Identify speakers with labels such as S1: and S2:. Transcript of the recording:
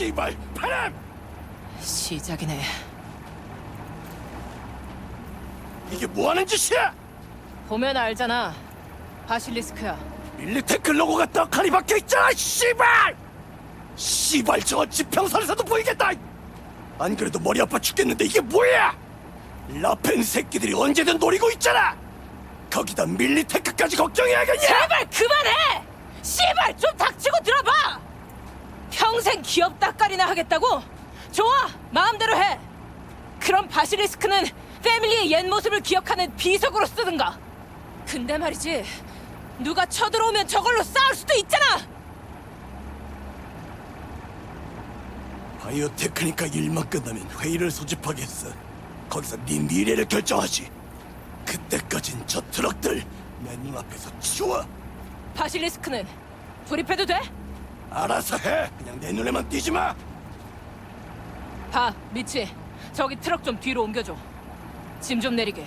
S1: 씨발 바람
S2: 시작이네.
S1: 이게 뭐하는 짓이야
S2: 보면 알잖아. 바실리스크야.
S1: 밀리테크 로고가 떡하니 박혀 있잖아 씨발 씨발 저 지평선에서도 보이겠다 안 그래도 머리 아파 죽겠는데 이게 뭐야 라펜 새끼들이 언제든 노리고 있잖아 거기다 밀리테크까지 걱정해야겠냐
S2: 제발 그만해! 씨발! 평생 기업 따까리나 하겠다고? 좋아! 마음대로 해! 그럼 바실리스크는 패밀리의 옛 모습을 기억하는 비석으로 쓰든가 근데 말이지 누가 쳐들어오면 저걸로 싸울 수도 있잖아!
S1: 바이오테크니카 일만 끝나면 회의를 소집하겠어 거기서 네 미래를 결정하지 그때까진 저 트럭들 내 눈앞에서 치워
S2: 바실리스크는 불입해도 돼?
S1: 알아서 해 그냥 내 눈에만 띄지 마
S2: 봐, 미치. 저기 트럭 좀 뒤로 옮겨줘. 짐 좀 내리게.